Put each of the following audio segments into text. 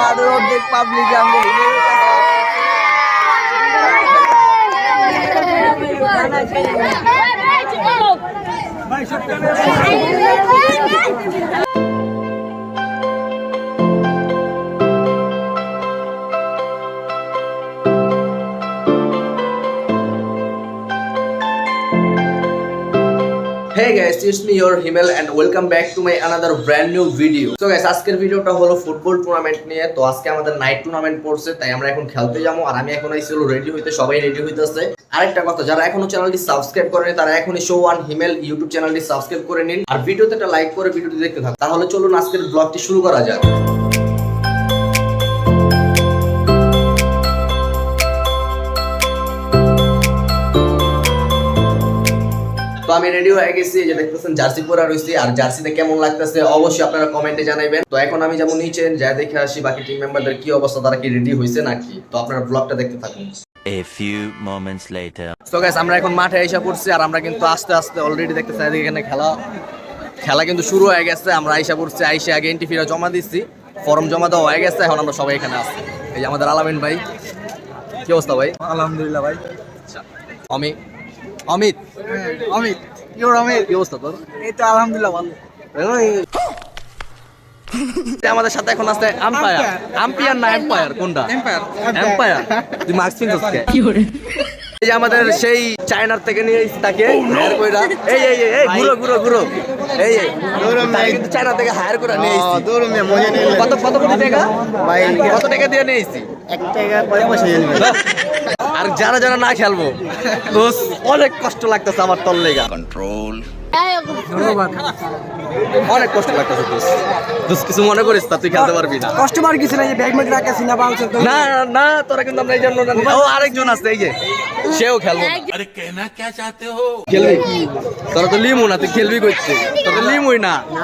মাঠের অর্ধেক পাবলিক আমি Hey guys, it's me your Himmel and welcome back to my another brand new video. So guys, আজকের ভিডিওটা হলো ফুটবল টুর্নামেন্ট নিয়ে। তো আজকে আমাদের নাইট টুর্নামেন্ট পড়ছে তাই আমরা এখন খেলতে যাব। আর আমি এখন আইছি রেডি হইতে সবাই রেডি হইতেছে। আরেকটা কথা যারা এখনও চ্যানেলটি সাবস্ক্রাইব করেনি তারা এখনই শো ওয়ান হিমেল ইউটিউব চ্যানেলটি সাবস্ক্রাইব করে নিন। আর ভিডিওতে একটা লাইক করে ভিডিওটি দেখতে থাকুন। তাহলে চলুন আজকের ব্লগটি শুরু করা যাক। আমি রেডি হয়ে গেছি যে দেখতেছেন জার্সি পরা রয়েছি আর জার্সিতে কেমন লাগতেছে অবশ্যই আপনারা কমেন্টে জানাবেন তো এখন আমি যেমন নিচে যা দেখে আসি বাকি টিম মেম্বারদের কি অবস্থা তারা কি রেডি হয়েছে নাকি? তো আপনারা ব্লগটা দেখতে থাকুন। A few moments later. তো গাইস আমরা এখন মাঠে এসে পড়ছি আর আমরা কিন্তু আস্তে আস্তে অলরেডি দেখতেছি এদিকে এখানে খেলা। খেলা কিন্তু শুরু হয়ে গেছে আমরা আইসা পড়ছি আইসা আগে এন্ট্রি ফিরা জমা দিচ্ছি ফর্ম জমা দেওয়া হয়ে গেছে এখন আমরা সবাই এখানে আসছি এই যে আমাদের আলামিন ভাই কি অবস্থা ভাই? আলহামদুলিল্লাহ ভাই। আচ্ছা অমিত? অমিত অমিত। ইউর অমিত কি অবস্থা তোর? এই তো আলহামদুলিল্লাহ ভালো। যে আমাদের সাথে এখন আছে আম্পায়ার আম্পায়ার না এম্পায়ার কোনটা? এম্পায়ার তুই মাস্ক পিনছিস কে? এই যে আমাদের সেই চায়নার থেকে নিয়ে তাকে হায়ার কইরা এই এই এই, ঘুরো ঘুরো ঘুরো। এই এই। তাকে কিন্তু চায়না থেকে হায়ার করে নিয়ে এসেছি। নেই কত কত কোটি টাকা? ভাই কত টাকা দিয়ে নিয়ে এসেছি? এক টাকা কয় পয়সা আর যারা যারা না খেলব অনেক কষ্ট লাগতেছে আমার তল লেগা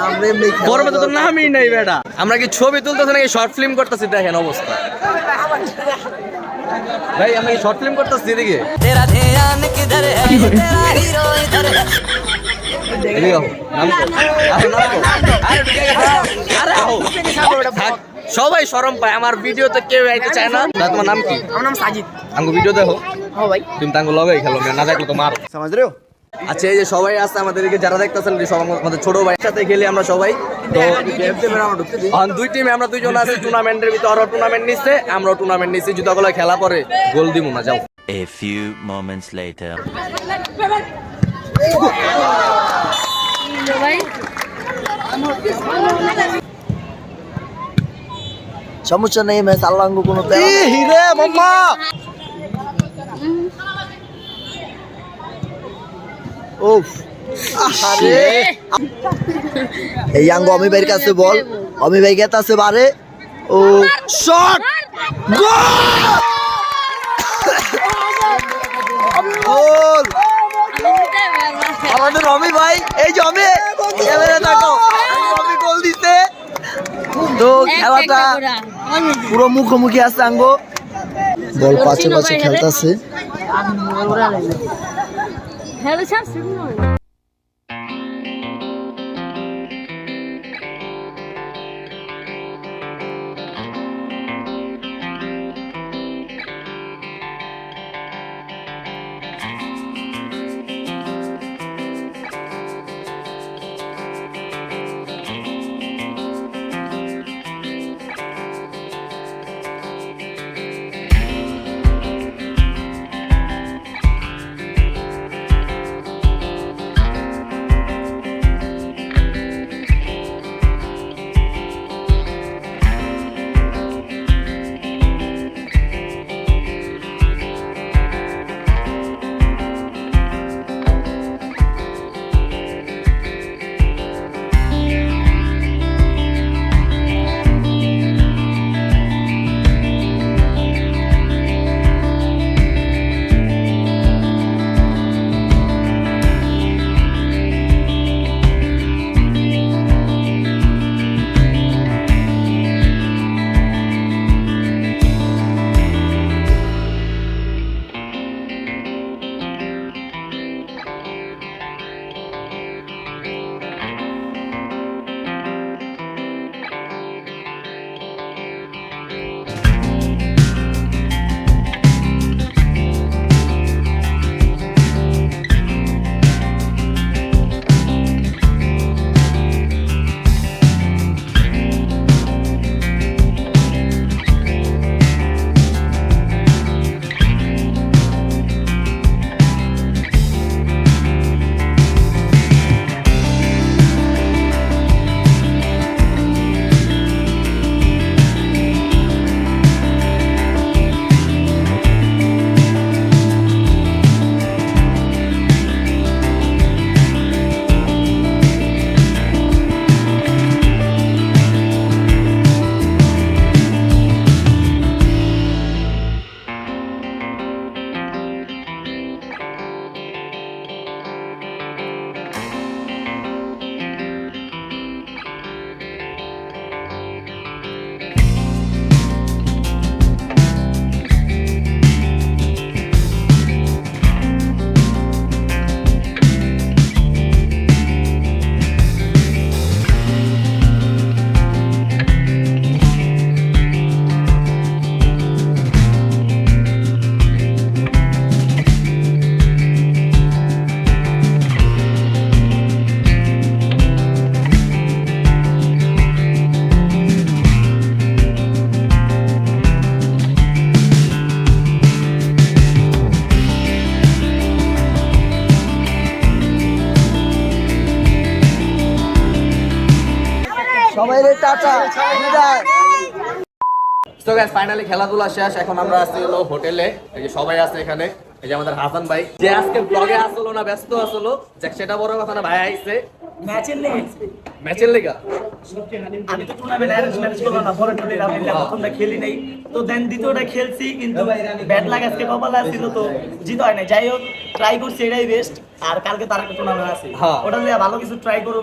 আমরা গরমে তো নামই নাই বেটা। আমরা কি ছবি তুলতেছি নাকি? শর্ট ফিল্ম করতেছি দেখেন অবস্থা। ভাই আমি শর্ট ফিল্ম করতেছি এদিকে? সবাই শরম পায় আমার ভিডিও ভিডিওতে কেউ আইতে চায় না তা তোমার নাম কি আমার নাম সাজিদ আঙ্গু ভিডিও দেখো হ্যাঁ ভাই তুমি তাঙ্গু লগে খেলো না দেখল তো মার সমাজ রে আচ্ছা এই যে সবাই আছে আমাদেরকে যারা দেখতেছেন সব আমাদের ছোট ভাইয়ের সাথে খেলি আমরা সবাই তো এখন দুই টিমে আমরা দুইজন আছি টুর্নামেন্টের ভিতরে ওরা টুর্নামেন্ট নিচ্ছে আমরাও টুর্নামেন্ট নিচ্ছি জুতাগুলো খেলা পরে গোল দিব না যাও A few moments later. সমস্যা নেই ম্যাচ আল্লাহ কোনো হিরে মাম্মা! উফ আরে এই আঙ্গ অমি ভাইয়ের কাছে বল অমি ভাই গেত আছে বারে? ও। শট! গোল! আমাদের রমি ভাই এই যে অমি ক্যামেরা দেখো রমি গোল দিতে। তো খেলাটা পুরো মুখোমুখি আছে আঙ্গো। বল পাশে পাশে খেলতেছে। সবাই রে টাটা বিদায়। তো গাইস ফাইনালি খেলাধুলা শেষ এখন আমরা আছি হলো হোটেলে। এই যে সবাই আছে এখানে এই যে আমাদের হাসান ভাই। যে আজকে ব্লগে আসলো না ব্যস্ত আসলো। যাক সেটা বড় কথা না ভাই আইছে। ম্যাচের লেগে ম্যাচের লেগা? আমি তো টুর্নামেন্ট অ্যারেঞ্জ ম্যানেজ করলাম না পরে টুর্নামেন্ট প্রথমটা খেলি নাই। তো দেন দ্বিতীয়টা খেলছি কিন্তু ব্যাট লাগ আজকে কপালে আসছিল তো জিত হয় না যাই হোক ট্রাই করছি এটাই বেস্ট আর কালকে তার একটা টুর্নামেন্ট আছে। হ্যাঁ। ওটা নিয়ে ভালো কিছু ট্রাই করব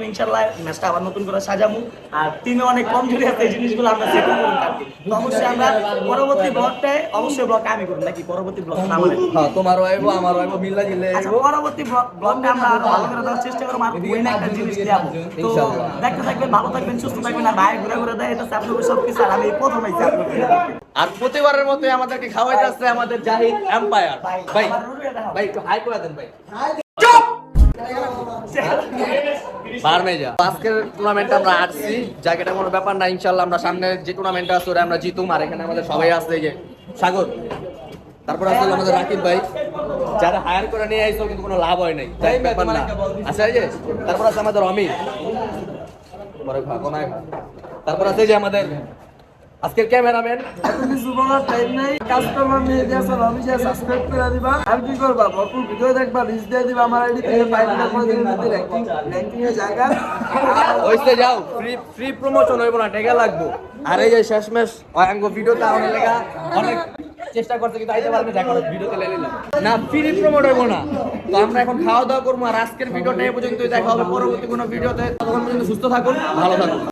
ম্যাচটা আবার নতুন করে সাজামু। আর টিমে অনেক কমজোরি আছে এই জিনিসগুলো আমরা সেট করব তো অবশ্যই আমরা পরবর্তী ব্লগটায় অবশ্যই ব্লগ আমি করব নাকি পরবর্তী ব্লগ আমার হ্যাঁ তোমারও আইবো আমারও আইবো মিল্লা জিল্লা আচ্ছা আইবো। পরবর্তী ব্লগটা আমরা আরও ভালো করে দেওয়ার চেষ্টা করব আর উইন একটা জিনিস দেবো তো। দেখতে থাকবেন ভালো থাকবেন সুস্থ থাকবেন আর ভাই ঘুরে ঘুরে দেয় এটা আপনাদের সব কিছু আর আমি প্রথম আইছি আর প্রতিবারের আমাদেরকে খাওয়াইতেছে আমাদের জাহিদ এম্পায়ার। ভাই ভাই একটু হাই করে দেন ভাই। বার আজকের টুর্নামেন্টে আমরা আসছি জায়গাটা কোনো ব্যাপার না ইনশাল্লাহ আমরা সামনে যে টুর্নামেন্টটা আছে ওটা আমরা জিতুম আর এখানে আমাদের সবাই আছে যে সাগর। তারপর আছে হলো আমাদের রাকিব ভাই। যারা হায়ার করে নিয়ে আইসো কিন্তু কোনো লাভ হয় নাই। তাই ব্যাপার না। আচ্ছা এই যে তারপর আছে আমাদের অমিত। তারপর আছে যে আমাদের আজকের ক্যামেরাম্যান। কিছু বলার টাইম নাই। দিয়ে আসল আমি যে সাবস্ক্রাইব করে দিবা আর কি করবা? ভরপুর ভিডিও দেখবা রিচ দিয়ে দিবা আমার আইডি থেকে ফাইনাল করে দিন যদি র্যাঙ্কিং র্যাঙ্কিং এর জায়গা। ওইসে যাও। ফ্রি ফ্রি প্রমোশন হইব না টাকা লাগবো। আর এই যে শেষমেশ অঙ্গ ভিডিওটা অনেক লেগা অনেক চেষ্টা করতে কিন্তু আইতে পারবে দেখো ভিডিওতে লে নিলাম। না ফ্রি প্রমোট হইব না। তো আমরা এখন খাওয়া দাওয়া করব, আর আজকের ভিডিওটা এই পর্যন্তই। দেখা হবে পরবর্তী কোনো ভিডিওতে ততক্ষণ পর্যন্ত সুস্থ থাকুন, ভালো থাকুন।